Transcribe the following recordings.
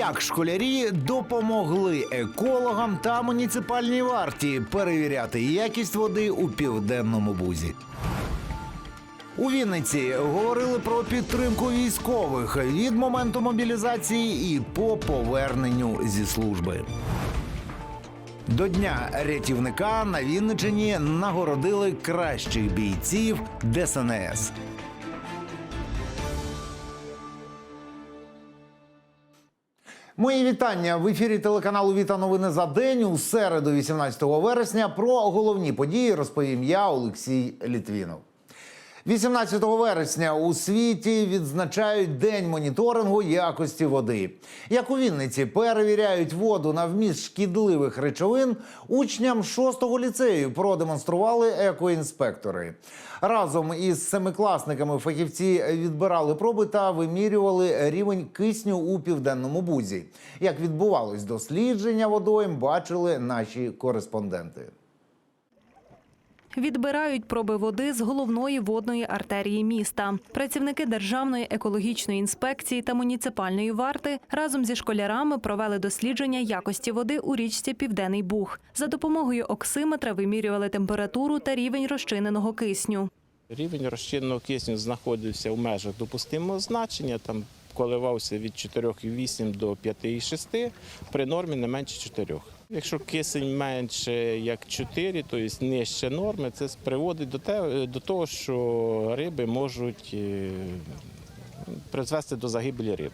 Як школярі допомогли екологам та муніципальній варті перевіряти якість води у південному бузі? У Вінниці говорили про підтримку військових від моменту мобілізації і по поверненню зі служби. До дня рятівника на Вінничині нагородили кращих бійців ДСНС. Мої вітання в ефірі телеканалу Віта Новини за день у середу, 18 вересня. Про головні події розповім я, Олексій Літвінов. 18 вересня у світі відзначають день моніторингу якості води. Як у Вінниці перевіряють воду на вміст шкідливих речовин, учням 6-го ліцею продемонстрували екоінспектори. Разом із семикласниками фахівці відбирали проби та вимірювали рівень кисню у південному бузі. Як відбувалось дослідження водойм, бачили наші кореспонденти. Відбирають проби води з головної водної артерії міста. Працівники Державної екологічної інспекції та муніципальної варти разом зі школярами провели дослідження якості води у річці Південний Буг. За допомогою оксиметра вимірювали температуру та рівень розчиненого кисню. Рівень розчинного кисню знаходився в межах допустимого значення, там коливався від 4,8 до 5,6, при нормі не менше 4. Якщо кисень менше як 4, тобто нижче норми, це приводить до, те, до того, що риби можуть е, призвести до загибелі риб.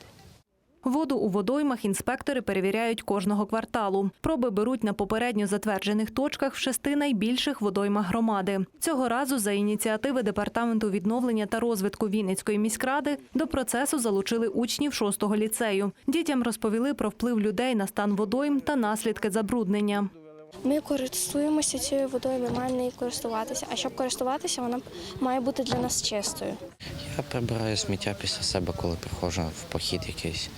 Воду у водоймах інспектори перевіряють кожного кварталу. Проби беруть на попередньо затверджених точках в шести найбільших водоймах громади. Цього разу за ініціативи департаменту відновлення та розвитку Вінницької міськради до процесу залучили учнів 6-го ліцею. Дітям розповіли про вплив людей на стан водойм та наслідки забруднення. Ми користуємося цією водою, ми маємо нею користуватися. А щоб користуватися, вона має бути для нас чистою. Я прибираю сміття після себе, коли приходжу в похід якийсь.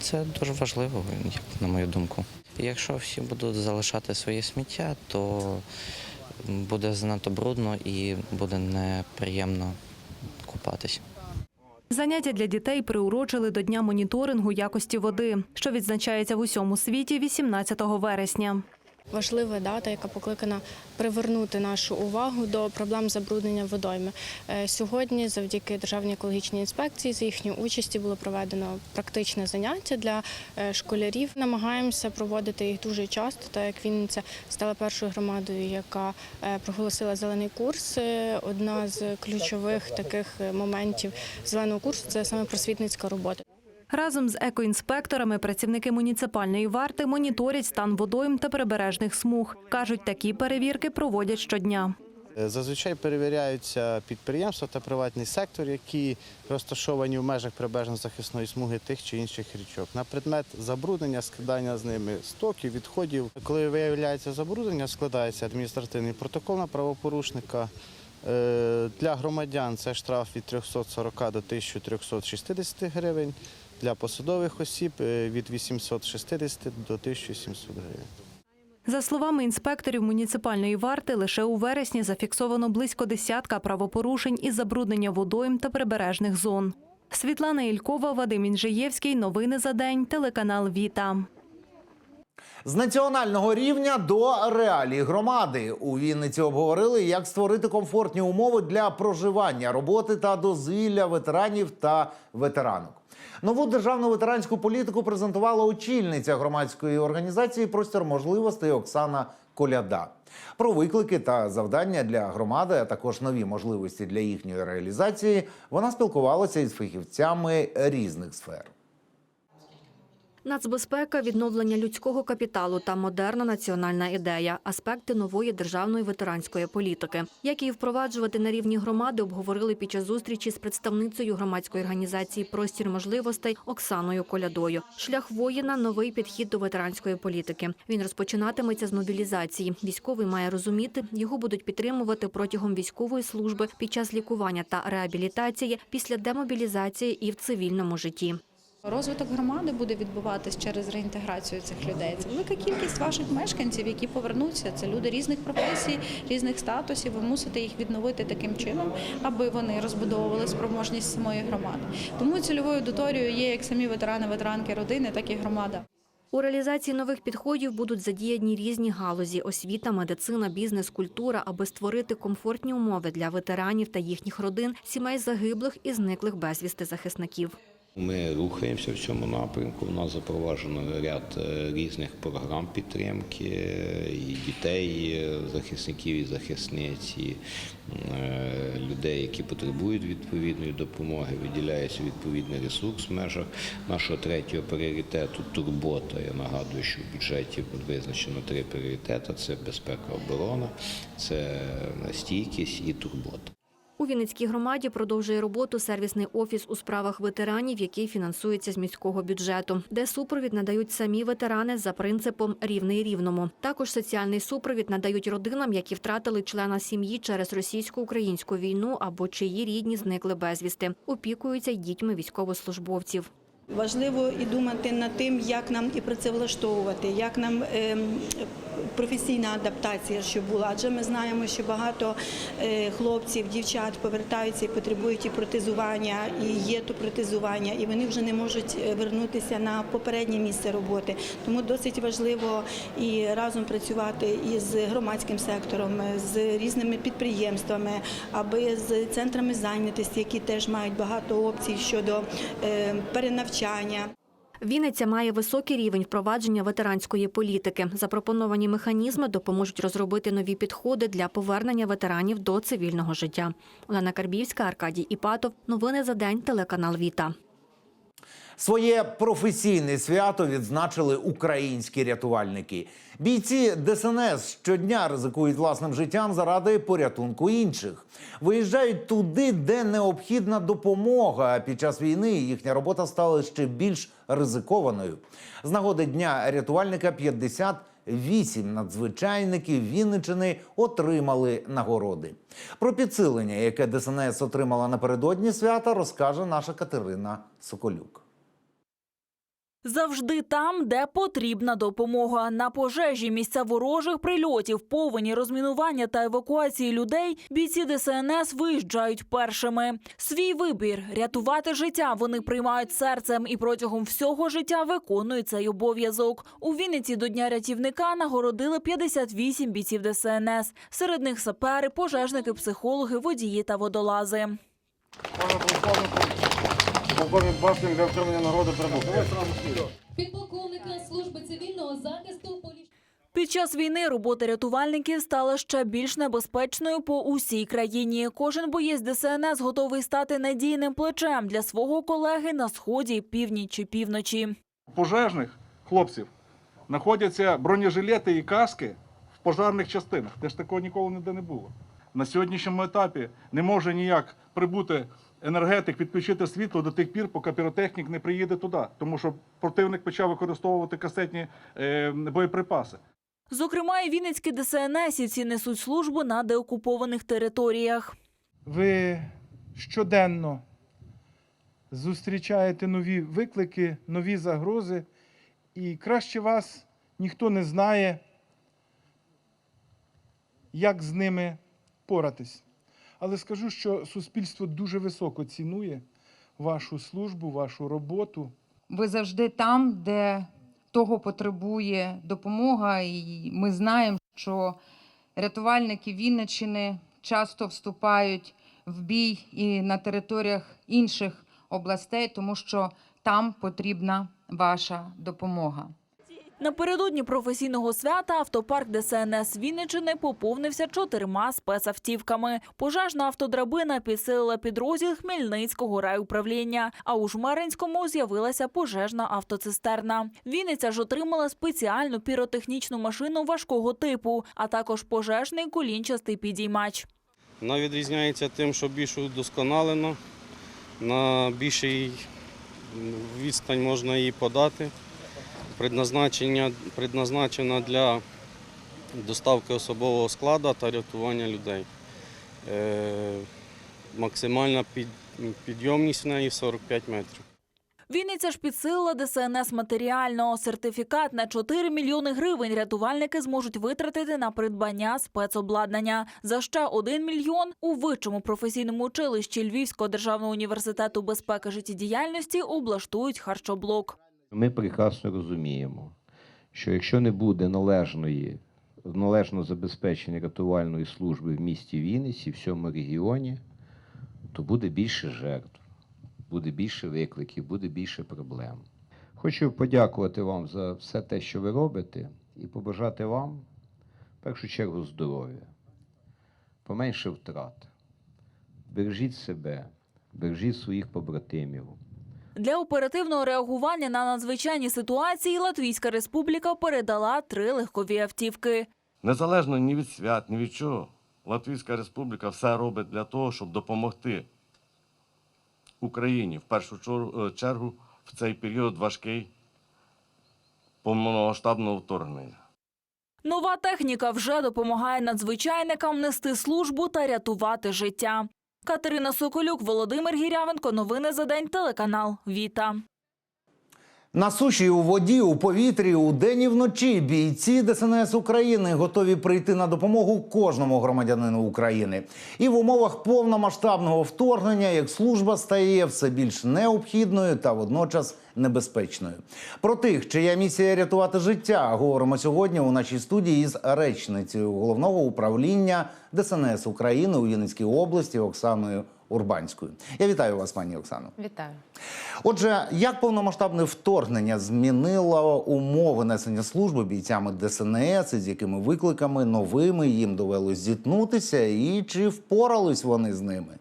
Це дуже важливо, як на мою думку. Якщо всі будуть залишати своє сміття, то буде занадто брудно і буде неприємно купатися. Заняття для дітей приурочили до дня моніторингу якості води, що відзначається в усьому світі 18 вересня. Важлива дата, яка покликана привернути нашу увагу до проблем забруднення водойми. Е, Сьогодні, завдяки Державній екологічній інспекції, за їхньої участі було проведено практичне заняття для е, школярів. Намагаємося проводити їх дуже часто, так як Вінниця стала першою громадою, яка е, проголосила зелений курс. Одна з ключових таких моментів зеленого курсу це саме просвітницька робота. Разом з екоінспекторами працівники муніципальної варти моніторять стан водойм та прибережних смуг. Кажуть, такі перевірки проводять щодня. Е, Зазвичай перевіряються підприємства та приватний сектор, які розташовані в межах прибережно-захисної смуги тих чи інших річок. На предмет забруднення, складання з ними стоків, відходів. Коли виявляється забруднення, складається адміністративний протокол на правопорушника. Е, Для громадян це штраф від 340 до 1360 гривень. Для посадових осіб е, від 860 до 1700 гривень. За словами інспекторів муніципальної варти, лише у вересні зафіксовано близько десятка правопорушень із забруднення водойм та прибережних зон. Світлана Ількова, Вадим Інжиєвський. Новини за день. Телеканал Віта. З національного рівня до реалій громади у Вінниці обговорили, як створити комфортні умови для проживання, роботи та дозвілля ветеранів та ветеранок. Нову державну ветеранську політику презентувала очільниця громадської організації Простір можливостей Оксана Коляда. Про виклики та завдання для громади, а також нові можливості для їхньої реалізації, вона спілкувалася із фахівцями різних сфер. Нацбезпека, відновлення людського капіталу та модерна національна ідея аспекти нової державної ветеранської політики, як її впроваджувати на рівні громади, обговорили під час зустрічі з представницею громадської організації Простір можливостей Оксаною Колядою. Шлях воїна новий підхід до ветеранської політики. Він розпочинатиметься з мобілізації. Військовий має розуміти, його будуть підтримувати протягом військової служби під час лікування та реабілітації після демобілізації і в цивільному житті. Розвиток громади буде відбуватись через реінтеграцію цих людей. Це велика кількість ваших мешканців, які повернуться. Це люди різних професій, різних статусів. Ви мусите їх відновити таким чином, аби вони розбудовували спроможність самої громади. Тому цільовою аудиторією є як самі ветерани, ветеранки родини, так і громада. У реалізації нових підходів будуть задіяні різні галузі – освіта, медицина, бізнес, культура, аби створити комфортні умови для ветеранів та їхніх родин, сімей загиблих і зниклих безвісти захисників. Ми рухаємося в цьому напрямку. У нас запроваджено ряд е, різних програм підтримки е, і дітей, і захисників і захисниць, і е, людей, які потребують відповідної допомоги. Виділяється відповідний ресурс в межах нашого третього пріоритету турбота. Я нагадую, що в бюджеті визначено три пріоритети: це безпека, оборона, це стійкість і турбота. У Вінницькій громаді продовжує роботу сервісний офіс у справах ветеранів, який фінансується з міського бюджету, де супровід надають самі ветерани за принципом рівний рівному. Також соціальний супровід надають родинам, які втратили члена сім'ї через російсько-українську війну або чиї рідні зникли безвісти. Опікуються й дітьми військовослужбовців. Важливо і думати над тим, як нам і працевлаштовувати, як нам ем, професійна адаптація, щоб була. Адже ми знаємо, що багато е, хлопців, дівчат повертаються і потребують і протезування, і є то протезування, і вони вже не можуть е, вернутися на попереднє місце роботи. Тому досить важливо і разом працювати із громадським сектором, з різними підприємствами, аби з центрами зайнятості, які теж мають багато опцій щодо е, перенавчання. Вінниця має високий рівень впровадження ветеранської політики. Запропоновані механізми допоможуть розробити нові підходи для повернення ветеранів до цивільного життя. Олена Карбівська, Аркадій Іпатов. Новини за день. Телеканал Віта. Своє професійне свято відзначили українські рятувальники. Бійці ДСНС щодня ризикують власним життям заради порятунку інших. Виїжджають туди, де необхідна допомога. А Під час війни їхня робота стала ще більш ризикованою. З нагоди дня рятувальника 58 надзвичайників Вінничини отримали нагороди. Про підсилення, яке ДСНС отримала напередодні свята, розкаже наша Катерина Соколюк. Завжди там, де потрібна допомога. На пожежі, місця ворожих прильотів, повені розмінування та евакуації людей бійці ДСНС виїжджають першими. Свій вибір рятувати життя вони приймають серцем і протягом всього життя виконують цей обов'язок. У Вінниці до дня рятівника нагородили 58 бійців ДСНС. Серед них сапери, пожежники, психологи, водії та водолази. Полковник Баштин для отримання нагороди прибув. підполковника служби цивільного захисту полі... Під час війни робота рятувальників стала ще більш небезпечною по усій країні. Кожен боєць ДСНС готовий стати надійним плечем для свого колеги на сході, північі, півночі. У пожежних хлопців знаходяться бронежилети і каски в пожарних частинах. Де ж такого ніколи ніде не було. На сьогоднішньому етапі не може ніяк прибути енергетик, підключити світло до тих пір, поки піротехнік не приїде туди, тому що противник почав використовувати касетні е, боєприпаси. Зокрема, і вінницькі ДСНСівці несуть службу на деокупованих територіях. Ви щоденно зустрічаєте нові виклики, нові загрози, і краще вас ніхто не знає, як з ними поратись. Але скажу, що суспільство дуже високо цінує вашу службу, вашу роботу. Ви завжди там, де того потребує допомога, і ми знаємо, що рятувальники Вінниччини часто вступають в бій і на територіях інших областей, тому що там потрібна ваша допомога. Напередодні професійного свята автопарк ДСНС Вінничини поповнився чотирма спецавтівками. Пожежна автодрабина підсилила підрозділ Хмельницького райуправління. А у Жмеринському з'явилася пожежна автоцистерна. Вінниця ж отримала спеціальну піротехнічну машину важкого типу, а також пожежний колінчастий підіймач. Вона відрізняється тим, що більш удосконалена, на більший відстань можна її подати. Предназначена для доставки особового складу та рятування людей. Е, максимальна під, підйомність в неї 45 метрів. Вінниця ж підсилила ДСНС матеріально. Сертифікат на 4 мільйони гривень рятувальники зможуть витратити на придбання спецобладнання. За ще 1 мільйон у вищому професійному училищі Львівського державного університету безпеки життєдіяльності облаштують харчоблок. Ми прекрасно розуміємо, що якщо не буде належної, належного забезпечення рятувальної служби в місті Вінниці, в всьому регіоні, то буде більше жертв, буде більше викликів, буде більше проблем. Хочу подякувати вам за все те, що ви робите, і побажати вам, в першу чергу, здоров'я, поменше втрат. Бережіть себе, бережіть своїх побратимів. Для оперативного реагування на надзвичайні ситуації Латвійська республіка передала три легкові автівки. Незалежно ні від свят, ні від чого, Латвійська Республіка все робить для того, щоб допомогти Україні в першу е, чергу в цей період важкий повномасштабного вторгнення. Нова техніка вже допомагає надзвичайникам нести службу та рятувати життя. Катерина Соколюк, Володимир Гірявенко. Новини за день. Телеканал Віта. На суші, у воді, у повітрі, у день і вночі бійці ДСНС України готові прийти на допомогу кожному громадянину України. І в умовах повномасштабного вторгнення як служба стає все більш необхідною та водночас небезпечною. Про тих, чия місія рятувати життя, говоримо сьогодні у нашій студії із речницею головного управління ДСНС України у Вінницькій області Оксаною Урбанською. Я вітаю вас, пані Оксано. Вітаю. Отже, як повномасштабне вторгнення змінило умови несення служби бійцями ДСНС, з якими викликами новими їм довелось зіткнутися, і чи впорались вони з ними?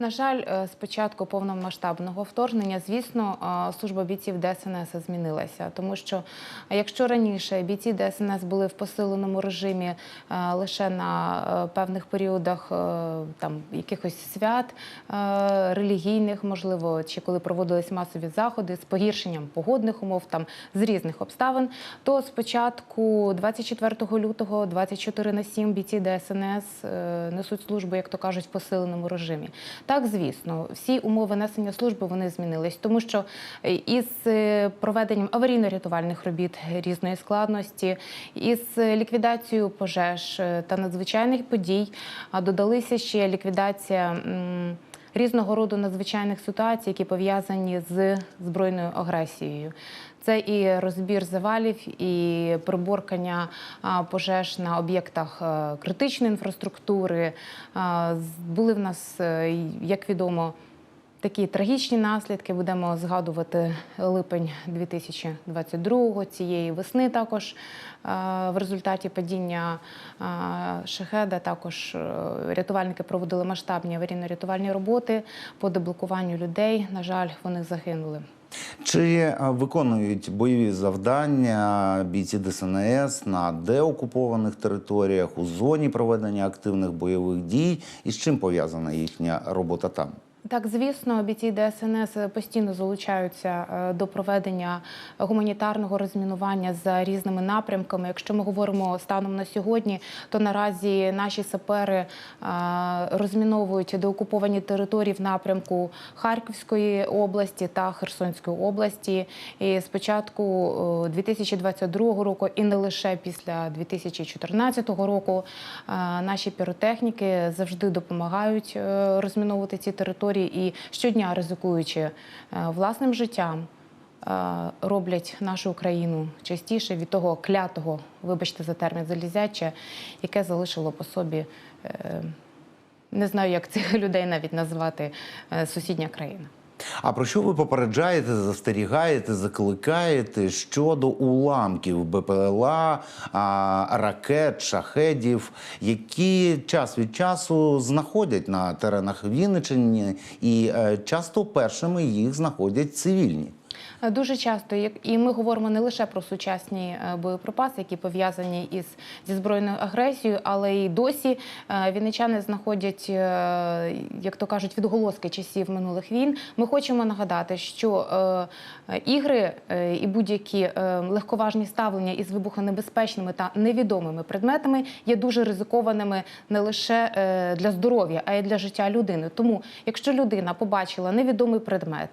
На жаль, е, з початку повномасштабного вторгнення, звісно, е, служба бійців ДСНС змінилася, тому що якщо раніше бійці ДСНС були в посиленому режимі е, лише на певних періодах там якихось свят релігійних, можливо, чи коли проводились масові заходи з погіршенням погодних умов, там з різних обставин, то з початку 24 лютого 24 на 7 бійці ДСНС несуть службу, як то кажуть, в посиленому режимі. Так, звісно, всі умови несення служби вони змінились, тому що е, із е, проведенням аварійно-рятувальних робіт різної складності, із е, ліквідацією пожеж та надзвичайних подій додалися ще ліквідація. Різного роду надзвичайних ситуацій, які пов'язані з збройною агресією. Це і розбір завалів, і приборкання пожеж на об'єктах е, критичної інфраструктури. Були в нас, е, як відомо, такі трагічні наслідки. Будемо згадувати липень 2022-го, цієї весни також е, в результаті падіння е, шахеда. Також е, рятувальники проводили масштабні аварійно-рятувальні роботи по деблокуванню людей. На жаль, вони загинули. Чи виконують бойові завдання бійці ДСНС на деокупованих територіях у зоні проведення активних бойових дій? І з чим пов'язана їхня робота там? Так, звісно, бійці ДСНС постійно залучаються е, до проведення гуманітарного розмінування за різними напрямками. Якщо ми говоримо станом на сьогодні, то наразі наші сапери е, розміновують деокуповані території в напрямку Харківської області та Херсонської області. І з початку е, 2022 року, і не лише після 2014 року, е, наші піротехніки завжди допомагають розміновувати ці території і щодня ризикуючи е, власним життям. е, Роблять нашу Україну частіше від того клятого, вибачте за термін залізяче, яке залишило по собі, е, не знаю, як цих людей навіть назвати сусідня країна. А про що ви попереджаєте, застерігаєте, закликаєте щодо уламків БПЛА, ракет, шахедів, які час від часу знаходять на теренах Вінниччини, і е, часто першими їх знаходять цивільні? Е, Дуже часто, і ми говоримо не лише про сучасні е, боєприпаси, які пов'язані із зі збройною агресією, але й досі е, вінничани знаходять, як то кажуть, відголоски часів минулих війн. Ми хочемо нагадати, що ігри і будь-які легковажні ставлення із вибухонебезпечними та невідомими предметами є дуже ризикованими не лише для здоров'я, а й для життя людини. Тому, якщо людина побачила невідомий предмет,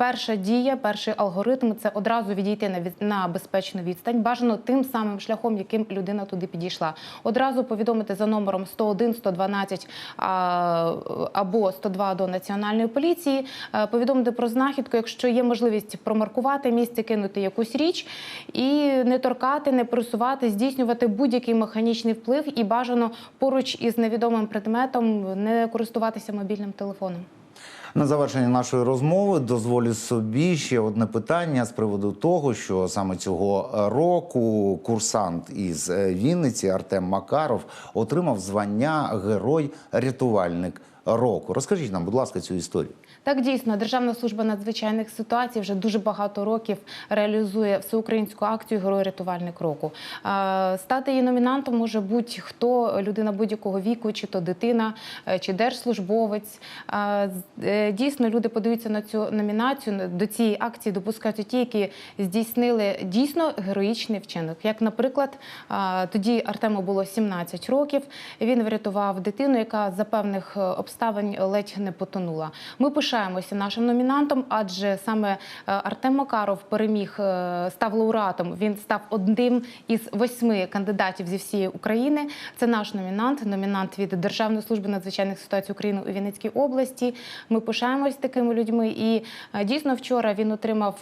Перша дія, перший алгоритм це одразу відійти на від- безпечну відстань, бажано тим самим шляхом, яким людина туди підійшла. Одразу повідомити за номером 101, 112 а, або 102 до національної поліції, е, повідомити про знахідку, якщо є можливість промаркувати місце, кинути якусь річ і не торкати, не просувати, здійснювати будь-який механічний вплив і бажано поруч із невідомим предметом не користуватися мобільним телефоном. На завершення нашої розмови дозволю собі ще одне питання з приводу того, що саме цього року курсант із е, Вінниці Артем Макаров отримав звання Герой-рятувальник року. Розкажіть нам, будь ласка, цю історію. Так, дійсно, Державна служба надзвичайних ситуацій вже дуже багато років реалізує всеукраїнську акцію Герой рятувальник року. Стати її номінантом може будь-хто, людина будь-якого віку, чи то дитина, е, чи держслужбовець. Е, Дійсно, люди подаються на цю номінацію. До цієї акції допускаються ті, які здійснили дійсно героїчний вчинок. Як, наприклад, тоді Артему було 17 років. Він врятував дитину, яка за певних е, обставин ледь не потонула. Ми пишаємося нашим номінантом, адже саме е, Артем Макаров переміг, е, став лауреатом. Він став одним із восьми кандидатів зі всієї України. Це наш номінант, номінант від Державної служби надзвичайних ситуацій України у Вінницькій області. Ми пишаємось такими людьми. І е, дійсно вчора він отримав.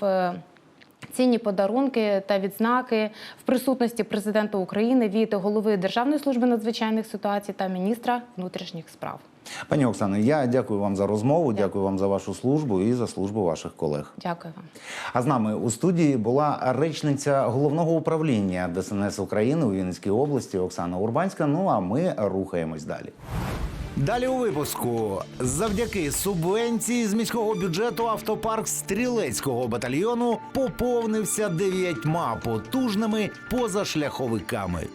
Цінні подарунки та відзнаки в присутності президента України від голови Державної служби надзвичайних ситуацій та міністра внутрішніх справ. Пані Оксано, я дякую вам за розмову, дякую вам за вашу службу і за службу ваших колег. Дякую вам. А з нами у студії була речниця головного управління ДСНС України у Вінницькій області Оксана Урбанська. Ну а ми рухаємось далі. Далі у випуску завдяки субвенції з міського бюджету автопарк стрілецького батальйону поповнився дев'ятьма потужними позашляховиками.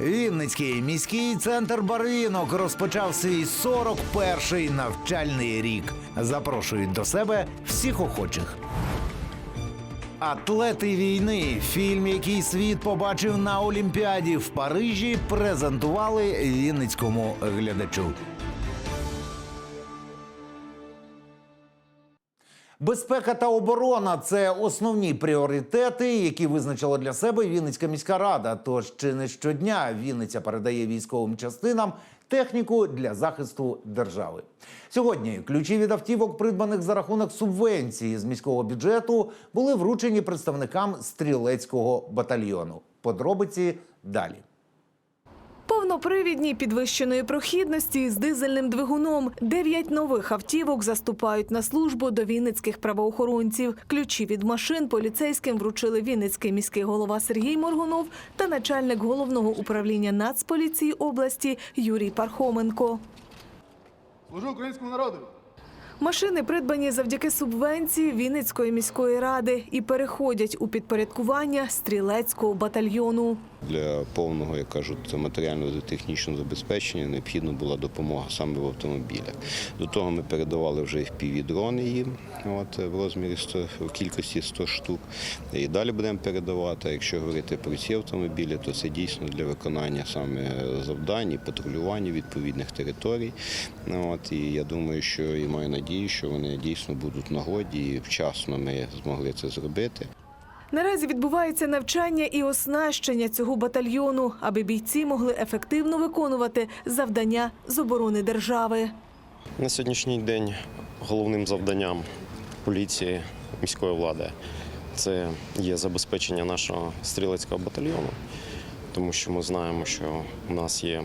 Вінницький міський центр Барвінок розпочав свій 41-й навчальний рік. Запрошують до себе всіх охочих. Атлети війни, фільм, який світ побачив на Олімпіаді в Парижі, презентували вінницькому глядачу. Безпека та оборона це основні пріоритети, які визначила для себе Вінницька міська рада. Тож чи не щодня Вінниця передає військовим частинам техніку для захисту держави. Сьогодні ключі від автівок, придбаних за рахунок субвенції з міського бюджету, були вручені представникам стрілецького батальйону. Подробиці далі. Повнопривідні підвищеної прохідності з дизельним двигуном. Дев'ять нових автівок заступають на службу до вінницьких правоохоронців. Ключі від машин поліцейським вручили Вінницький міський голова Сергій Моргунов та начальник головного управління Нацполіції області Юрій Пархоменко. Служу українському народу. Машини придбані завдяки субвенції Вінницької міської ради і переходять у підпорядкування стрілецького батальйону. Для повного, як кажуть, матеріального технічного забезпечення необхідна була допомога саме в автомобілях. До того ми передавали вже FPV-дрони їм от, в розмірі 100, в кількості 100 штук. І далі будемо передавати. Якщо говорити про ці автомобілі, то це дійсно для виконання саме завдань і патрулювання відповідних територій. От, і я думаю, що і маю надію, що вони дійсно будуть нагоді і вчасно ми змогли це зробити. Наразі відбувається навчання і оснащення цього батальйону, аби бійці могли ефективно виконувати завдання з оборони держави. На сьогоднішній день головним завданням поліції міської влади це є забезпечення нашого стрілецького батальйону, тому що ми знаємо, що у нас є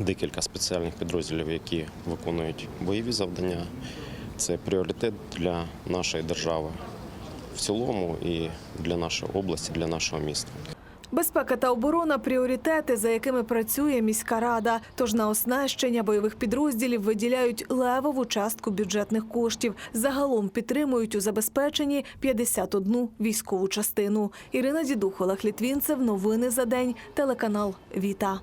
декілька спеціальних підрозділів, які виконують бойові завдання. Це пріоритет для нашої держави в цілому і для нашої області, для нашого міста. Безпека та оборона пріоритети, за якими працює міська рада. Тож на оснащення бойових підрозділів виділяють левову частку бюджетних коштів. Загалом підтримують у забезпеченні 51 військову частину. Ірина Дідух, Олег Літвінцев. Новини за день. Телеканал Віта.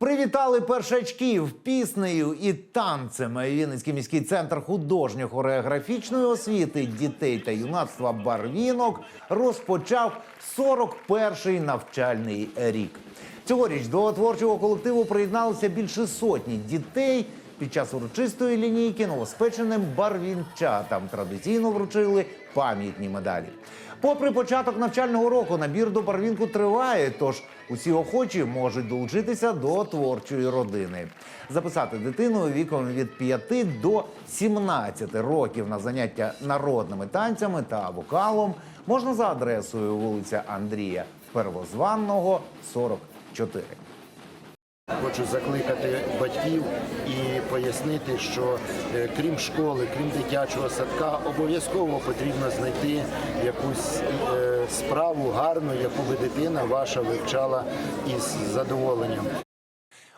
Привітали першачків піснею і танцем. Вінницький міський центр художньо-хореографічної освіти дітей та юнацтва Барвінок розпочав 41-й навчальний рік. Цьогоріч до творчого колективу приєдналося більше сотні дітей. Під час урочистої лінійки новоспеченим барвінчатам традиційно вручили пам'ятні медалі. Попри початок навчального року, набір до барвінку триває, тож усі охочі можуть долучитися до творчої родини. Записати дитину віком від 5 до 17 років на заняття народними танцями та вокалом можна за адресою вулиця Андрія Первозванного, 44. Хочу закликати батьків і пояснити, що е, крім школи, крім дитячого садка, обов'язково потрібно знайти якусь е, справу гарну, яку би дитина ваша вивчала із задоволенням.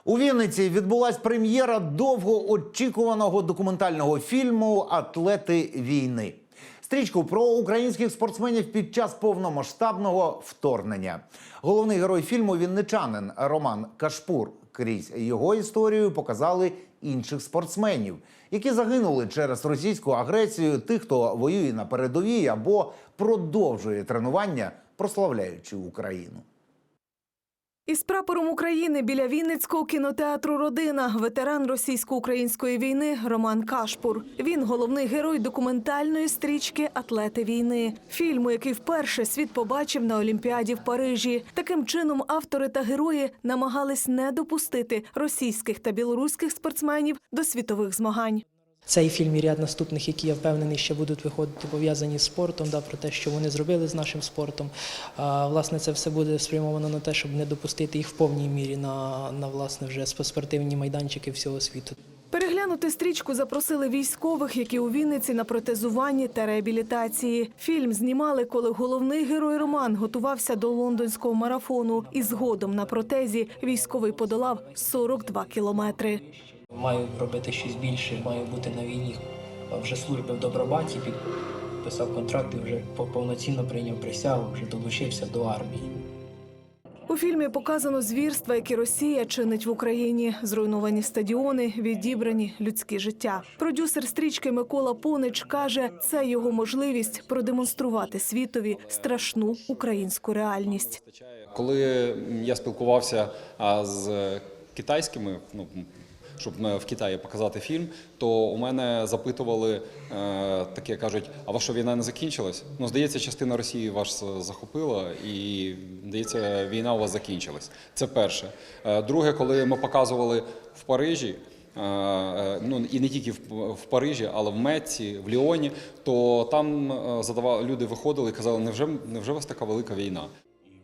У Вінниці відбулась прем'єра довгоочікуваного документального фільму Атлети війни. Стрічку про українських спортсменів під час повномасштабного вторгнення. Головний герой фільму вінничанин Роман Кашпур. Крізь його історію показали інших спортсменів, які загинули через російську агресію, тих, хто воює на передовій або продовжує тренування, прославляючи Україну. Із прапором України біля Вінницького кінотеатру Родина ветеран російсько-української війни Роман Кашпур. Він головний герой документальної стрічки Атлети війни, фільму, який вперше світ побачив на Олімпіаді в Парижі. Таким чином автори та герої намагались не допустити російських та білоруських спортсменів до світових змагань. Цей фільм і ряд наступних, які я впевнений, ще будуть виходити пов'язані з спортом, да, про те, що вони зробили з нашим спортом. А, власне, це все буде спрямовано на те, щоб не допустити їх в повній мірі на, на власне вже спортивні майданчики всього світу. Переглянути стрічку запросили військових, які у Вінниці на протезуванні та реабілітації. Фільм знімали, коли головний герой Роман готувався до лондонського марафону. І згодом на протезі військовий подолав 42 кілометри. Маю робити щось більше, маю бути на війні. Вже служби в Добробаті, підписав контракт і вже повноцінно прийняв присягу, вже долучився до армії. У фільмі показано звірства, які Росія чинить в Україні. Зруйновані стадіони, відібрані людські життя. Продюсер стрічки Микола Понич каже, це його можливість продемонструвати світові страшну українську реальність. Коли я спілкувався з китайськими, ну щоб в Китаї показати фільм, то у мене запитували е, таке, кажуть: а ваша війна не закінчилась? Ну, здається, частина Росії вас захопила, і здається, війна у вас закінчилась. Це перше. Е, друге, коли ми показували в Парижі. е, е, Ну і не тільки в, Парижі, але в Мецці, в Ліоні, то там е, задавали люди виходили і казали, невже невже у вас така велика війна?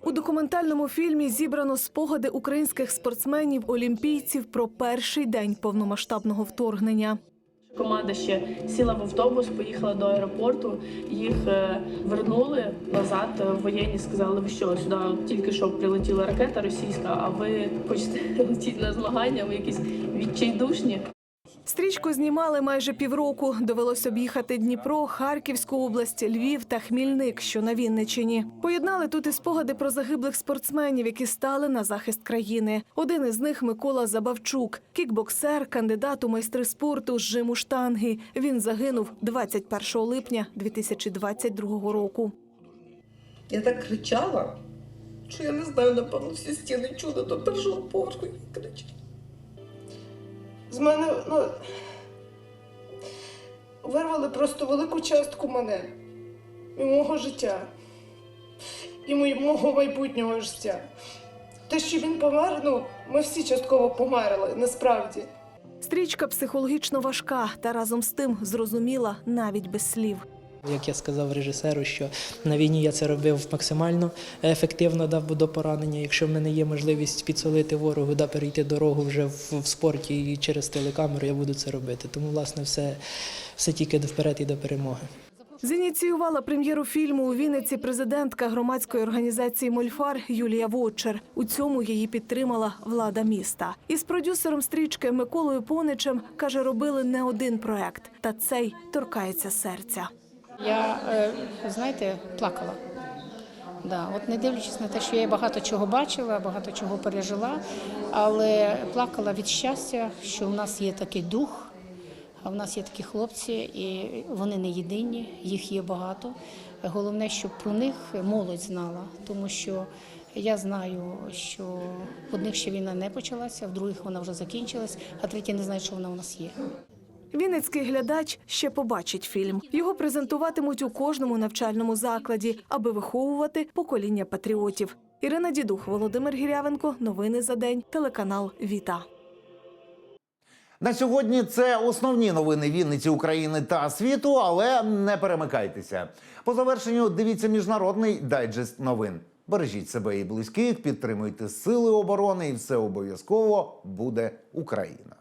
У документальному фільмі зібрано спогади українських спортсменів, олімпійців про перший день повномасштабного вторгнення. Команда ще сіла в автобус, поїхала до аеропорту. Їх е, вернули назад. Воєнні сказали, що сюди тільки що прилетіла ракета російська, а ви хочете летіти на змагання, ви якісь відчайдушні. Стрічку знімали майже півроку. Довелось об'їхати Дніпро, Харківську область, Львів та Хмільник, що на Вінничині. Поєднали тут і спогади про загиблих спортсменів, які стали на захист країни. Один із них Микола Забавчук, кікбоксер, кандидат у майстри спорту з жиму штанги. Він загинув 21 липня 2022 року. Я так кричала, що я не знаю, напевно, всі стіни чули до першого поверху як кричать. З мене ну, вирвали просто велику частку мене і мого життя, і мого майбутнього життя. Те, що він помер, ну, ми всі частково померли, насправді. Стрічка психологічно важка та разом з тим зрозуміла навіть без слів. Як я сказав режисеру, що на війні я це робив максимально ефективно дав до поранення. Якщо в мене є можливість підсолити ворогу, да перейти дорогу вже в, спорті і через телекамеру, я буду це робити. Тому, власне, все, все тільки вперед і до перемоги. Зініціювала прем'єру фільму у Вінниці президентка громадської організації Мольфар Юлія Вотчер. У цьому її підтримала влада міста. Із продюсером стрічки Миколою Поничем каже, робили не один проект, та цей торкається серця. Я, е, знаєте, плакала. Да, от не дивлячись на те, що я багато чого бачила, багато чого пережила, але плакала від щастя, що в нас є такий дух, а в нас є такі хлопці, і вони не єдині, їх є багато. Головне, щоб про них молодь знала, тому що я знаю, що в одних ще війна не почалася, в других вона вже закінчилась, а треті не знають, що вона у нас є. Вінницький глядач ще побачить фільм. Його презентуватимуть у кожному навчальному закладі, аби виховувати покоління патріотів. Ірина Дідух, Володимир Гірявенко. Новини за день. Телеканал Віта. На сьогодні це основні новини Вінниці, України та світу, але не перемикайтеся. По завершенню дивіться міжнародний дайджест новин. Бережіть себе і близьких, підтримуйте сили оборони, і все обов'язково буде Україна.